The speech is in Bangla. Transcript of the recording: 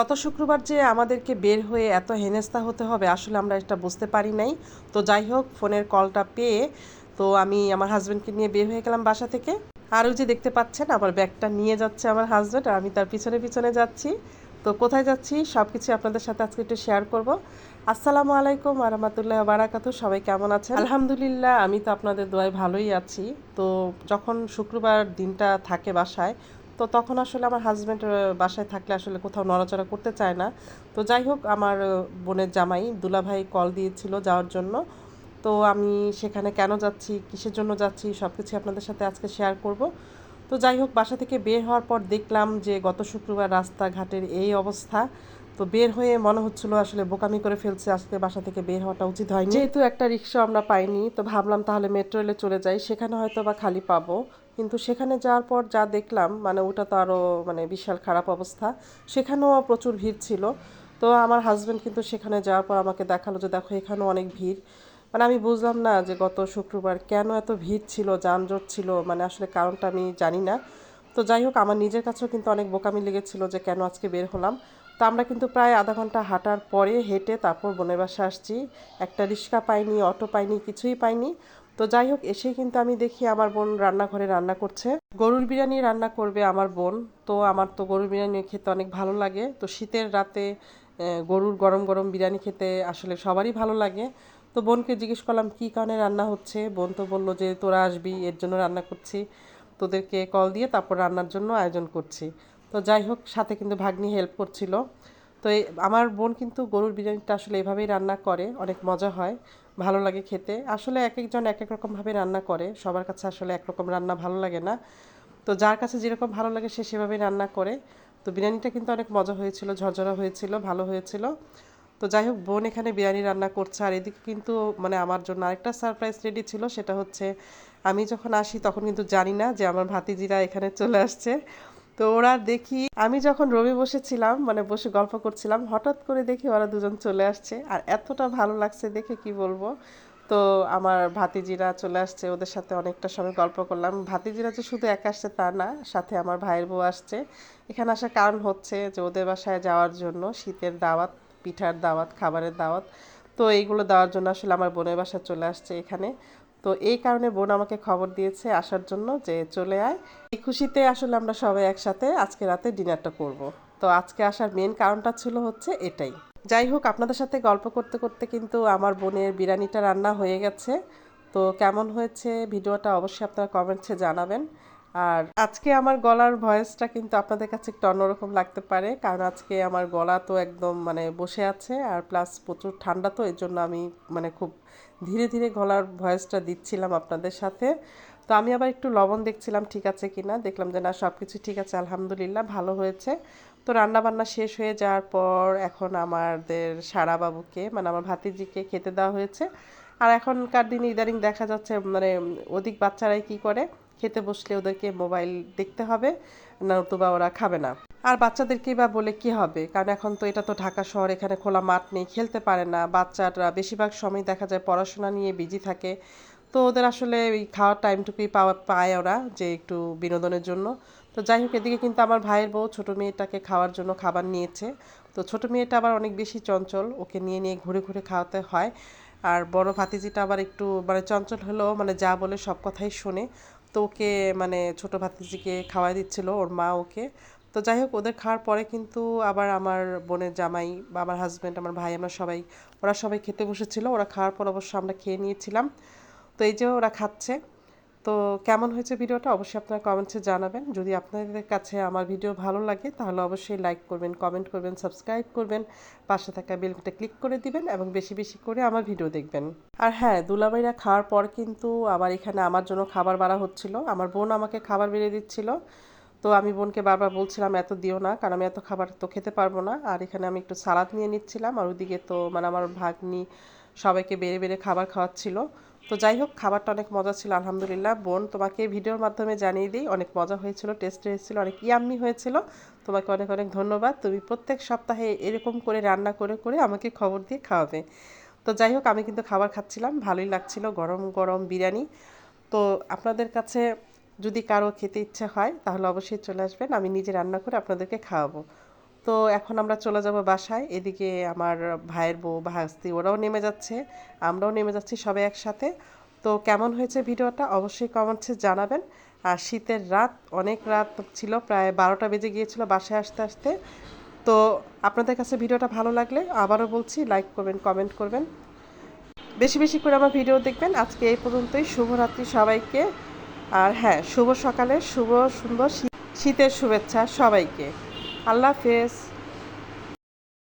গত শুক্রবার যে আমাদেরকে বের হয়ে এত হেনেস্তা হতে হবে, আসলে আমরা এটা বুঝতে পারি নাই। তো যাই হোক, ফোনের কলটা পেয়ে তো আমি আমার হাজব্যান্ডকে নিয়ে বের হয়ে গেলাম বাসা থেকে। আর ওই যে দেখতে পাচ্ছেন, আমার ব্যাগটা নিয়ে যাচ্ছে আমার হাজব্যান্ড আর আমি তার পিছনে পিছনে যাচ্ছি। তো কোথায় যাচ্ছি সব কিছু আপনাদের সাথে আজকে একটু শেয়ার করব। আসসালামু আলাইকুম আরহামতুল্লাহ বারাকাতু, সবাই কেমন আছেন? আলহামদুলিল্লাহ, আমি তো আপনাদের দোয়ায় ভালোই আছি। তো যখন শুক্রবার দিনটা থাকে বাসায় তো তখন আসলে আমার হাজব্যান্ড বাসায় থাকলে আসলে কোথাও নড়াচড়া করতে চায় না। তো যাই হোক, আমার বোনের জামাই দুলাভাই কল দিয়েছিল যাওয়ার জন্য। তো আমি সেখানে কেন যাচ্ছি, কিসের জন্য যাচ্ছি সব কিছু আপনাদের সাথে আজকে শেয়ার করব। তো যাই হোক, বাসা থেকে বের হওয়ার পর দেখলাম যে গত শুক্রবার রাস্তাঘাটের এই অবস্থা। তো বের হয়ে মনে হচ্ছিল আসলে বোকামি করে ফেলছে, আজকে বাসা থেকে বের হওয়াটা উচিত হয়নি। যেহেতু একটা রিক্সা আমরা পাইনি, তো ভাবলাম তাহলে মেট্রো রেলে চলে যাই, সেখানে হয়তো বা খালি পাবো। কিন্তু সেখানে যাওয়ার পর যা দেখলাম মানে ওটা তো আরও মানে বিশাল খারাপ অবস্থা, সেখানেও প্রচুর ভিড় ছিল। তো আমার হাজব্যান্ড কিন্তু সেখানে যাওয়ার পর আমাকে দেখাল যে, দেখো, এখানেও অনেক ভিড়। মানে আমি বুঝলাম না যে, গত শুক্রবার কেন এত ভিড় ছিল, যানজট ছিল মানে আসলে কারণটা আমি জানি না। তো যাই হোক, আমার নিজের কাছেও কিন্তু অনেক বোকামি লেগেছিল যে, কেন আজকে বের হলাম? তো আমরা কিন্তু প্রায় আধা ঘণ্টা হাঁটার পরে হেঁটে তারপর বোনের বাসা আসছি। একটা রিক্সা পাইনি, অটো পাইনি, কিছুই পাইনি। তো যাই হোক, এসেই কিন্তু আমি দেখি আমার বোন রান্নাঘরে রান্না করছে। গরুর বিরিয়ানি রান্না করবে আমার বোন। তো আমার তো গরুর বিরিয়ানি খেতে অনেক ভালো লাগে। তো শীতের রাতে গরুর গরম গরম বিরিয়ানি খেতে আসলে সবারই ভালো লাগে। তো বোনকে জিজ্ঞেস করলাম, কী কারণে রান্না হচ্ছে? বোন তো বলল যে, তোরা আসবি, এর জন্য রান্না করছি। তোদেরকে কল দিয়ে তারপর রান্নার জন্য আয়োজন করছি। তো যাই হোক, সাথে কিন্তু ভাগ্নি হেল্প করছিল। তো আমার বোন কিন্তু গরুর বিরিয়ানিটা আসলে এভাবেই রান্না করে, অনেক মজা হয়, ভালো লাগে খেতে। আসলে এক একজন এক এক রকমভাবে রান্না করে, সবার কাছে আসলে একরকম রান্না ভালো লাগে না। তো যার কাছে যেরকম ভালো লাগে সে সেভাবেই রান্না করে। তো বিরিয়ানিটা কিন্তু অনেক মজা হয়েছিল, ঝরঝরা হয়েছিল, ভালো হয়েছিল। তো যাই হোক, বোন এখানে বিরিয়ানি রান্না করছে, আর এদিকে কিন্তু মানে আমার জন্য আরেকটা সারপ্রাইজ রেডি ছিল, সেটা হচ্ছে আমি যখন আসি তখন কিন্তু জানি না যে আমার ভাতিজিরা এখানে চলে আসছে। তো ওরা দেখি, আমি যখন রবি বসেছিলাম মানে বসে গল্প করছিলাম, হঠাৎ করে দেখি ওরা দুজন চলে আসছে। আর এতটা ভালো লাগছে দেখে কি বলব? তো আমার ভাতিজিরা চলে আসছে, ওদের সাথে অনেকটা সময় গল্প করলাম। ভাতিজিরা যে শুধু একা আসছে তা না, সাথে আমার ভাইয়ের বউ আসছে। এখানে আসার কারণ হচ্ছে যে ওদের বাসায় যাওয়ার জন্য শীতের দাওয়াত, পিঠার দাওয়াত, খাবারের দাওয়াত। তো এইগুলো দেওয়ার জন্য আসলে আমার বোনের বাসা চলে আসছে এখানে। তো এই কারণে বোন আমাকে খবর দিয়েছে আসার জন্য যে চলে আয়। এই খুশিতে আসলে আমরা সবাই একসাথে আজকে রাতে ডিনারটা করব। তো আজকে আসার মেন কারণটা ছিল হচ্ছে এটাই। যাই হোক, আপনাদের সাথে গল্প করতে করতে কিন্তু আমার বোনের বিরিয়ানিটা রান্না হয়ে গেছে। তো কেমন হয়েছে ভিডিওটা অবশ্যই আপনারা কমেন্টসে জানাবেন। আর আজকে আমার গলার ভয়েসটা কিন্তু আপনাদের কাছে একটু অন্যরকম লাগতে পারে, কারণ আজকে আমার গলা তো একদম মানে বসে আছে আর প্লাস প্রচুর ঠান্ডা তো, এর জন্য আমি মানে খুব ধীরে ধীরে গলার ভয়েসটা দিচ্ছিলাম আপনাদের সাথে। তো আমি আবার একটু লবণ দেখছিলাম ঠিক আছে কি না দেখলাম যে না সব কিছু ঠিক আছে, আলহামদুলিল্লাহ, ভালো হয়েছে। তো রান্নাবান্না শেষ হয়ে যাওয়ার পর এখন আমাদের সারা বাবুকে মানে আমার ভাতিজিকে খেতে দেওয়া হয়েছে। আর এখনকার দিনে ইদানিং দেখা যাচ্ছে মানে অধিক বাচ্চারাই কি করে? খেতে বসলে ওদেরকে মোবাইল দেখতে হবে নতুবা ওরা খাবে না। আর বাচ্চাদেরকেই বা বলে কি হবে? কারণ এখন তো এটা তো ঢাকা শহর, এখানে খোলা মাঠ নেই, খেলতে পারে না। বাচ্চারা বেশিরভাগ সময় দেখা যায় পড়াশোনা নিয়ে বিজি থাকে। তো ওদের আসলে ওই খাওয়ার টাইমটুকুই পাওয়া, পায় ওরা যে একটু বিনোদনের জন্য। তো যাই হোক, এদিকে কিন্তু আমার ভাইয়ের বউ ছোটো মেয়েটাকে খাওয়ার জন্য খাবার নিয়েছে। তো ছোটো মেয়েটা আবার অনেক বেশি চঞ্চল, ওকে নিয়ে নিয়ে ঘুরে ঘুরে খাওয়াতে হয়। আর বড় ভাতিজিটা আবার একটু মানে চঞ্চল হলেও মানে যা বলে সব কথাই শোনে। তো ওকে মানে ছোটো ভাতিজিকে খাওয়াই দিচ্ছিল, ওর মা ওকে। তো যাই হোক, ওদের খাওয়ার পরে কিন্তু আবার আমার বোনের জামাই বা আমার হাজব্যান্ড আমার ভাই, আমরা সবাই, ওরা সবাই খেতে বসেছিল। ওরা খাওয়ার পর অবশ্য আমরা খেয়ে নিয়েছিলাম। তো এই যে ওরা খাচ্ছে। তো কেমন হয়েছে ভিডিওটা অবশ্যই আপনারা কমেন্টসে জানাবেন। যদি আপনাদের কাছে আমার ভিডিও ভালো লাগে, তাহলে অবশ্যই লাইক করবেন কমেন্ট করবেন সাবস্ক্রাইব করবেন, পাশে থাকা বেলটা ক্লিক করে দিবেন এবং বেশি বেশি করে আমার ভিডিও দেখবেন। আর হ্যাঁ দুলাভাইরা খাওয়ার পর কিন্তু আবার এখানে আমার জন্য খাবার বাড়া হচ্ছিল। আমার বোন আমাকে খাবার বেড়ে দিচ্ছিল। তো আমি বোনকে বারবার বলছিলাম, এত দিও না, কারণ আমি এত খাবার তো খেতে পারব না। আর এখানে আমি একটু সালাদ নিয়ে নিচ্ছিলাম। আর ওদিকে তো মানে আমার ভাগ্নি সবাইকে বেড়ে বেড়ে খাবার খাওয়াচ্ছিল। তো যাই হোক, খাবারটা অনেক মজা ছিল, আলহামদুলিল্লাহ। বোন, তোমাকে ভিডিওর মাধ্যমে জানিয়ে দিই, অনেক মজা হয়েছিল, টেস্ট হয়েছিল, অনেক ইয়াম্মি হয়েছিল। তোমাকে অনেক অনেক ধন্যবাদ। তুমি প্রত্যেক সপ্তাহে এরকম করে রান্না করে করে আমাকে খবর দিয়ে খাওয়াবে। তো যাই হোক, আমি কিন্তু খাবার খাচ্ছিলাম, ভালোই লাগছিল, গরম গরম বিরিয়ানি। তো আপনাদের কাছে যদি কারও খেতে ইচ্ছে হয়, তাহলে অবশ্যই চলে আসবেন, আমি নিজে রান্না করে আপনাদেরকে খাওয়াবো। তো এখন আমরা চলে যাব বাসায়। এদিকে আমার ভাইয়ের বউ ভাস্তি, ওরাও নেমে যাচ্ছে, আমরাও নেমে যাচ্ছি সবাই একসাথে। তো কেমন হয়েছে ভিডিওটা অবশ্যই কমেন্টসে জানাবেন। আর শীতের রাত, অনেক রাত ছিল, প্রায় বারোটা বেজে গিয়েছিল বাসায় আসতে আসতে। তো আপনাদের কাছে ভিডিওটা ভালো লাগলে আবারও বলছি লাইক করবেন কমেন্ট করবেন। বেশি বেশি করে আমার ভিডিও দেখবেন। আজকে এই পর্যন্তই, শুভরাত্রি সবাইকে। আর হ্যাঁ শুভ সকালে, শুভ সুন্দর শীতের শুভেচ্ছা সবাইকে। আল্লাহ হাফেজ।